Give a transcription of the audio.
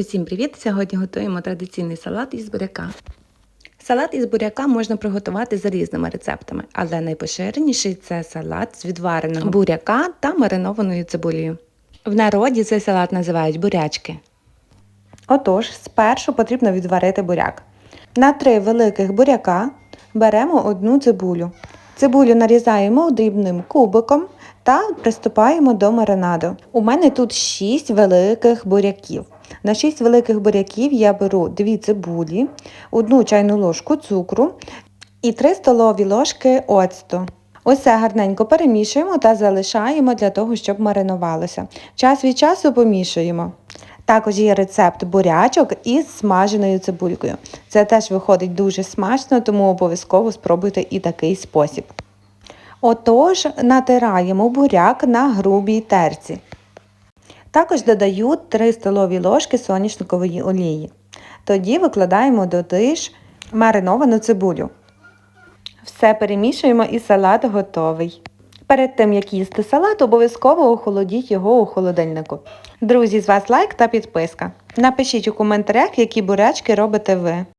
Усім привіт! Сьогодні готуємо традиційний салат із буряка. Салат із буряка можна приготувати за різними рецептами, але найпоширеніший це салат з відвареного буряка та маринованою цибулею. В народі цей салат називають бурячки. Отож, спершу потрібно відварити буряк. На три великих буряка беремо одну цибулю. Цибулю нарізаємо дрібним кубиком та приступаємо до маринаду. У мене тут 6 великих буряків. На 6 великих буряків я беру 2 цибулі, 1 чайну ложку цукру і 3 столові ложки оцту. Усе гарненько перемішуємо та залишаємо для того, щоб маринувалося. Час від часу помішуємо. Також є рецепт бурячок із смаженою цибулькою. Це теж виходить дуже смачно, тому обов'язково спробуйте і такий спосіб. Отож, натираємо буряк на грубій терці. Також додаю 3 столові ложки соняшникової олії. Тоді викладаємо до тиш мариновану цибулю. Все перемішуємо і салат готовий. Перед тим, як їсти салат, обов'язково охолодіть його у холодильнику. Друзі, з вас лайк та підписка. Напишіть у коментарях, які бурячки робите ви.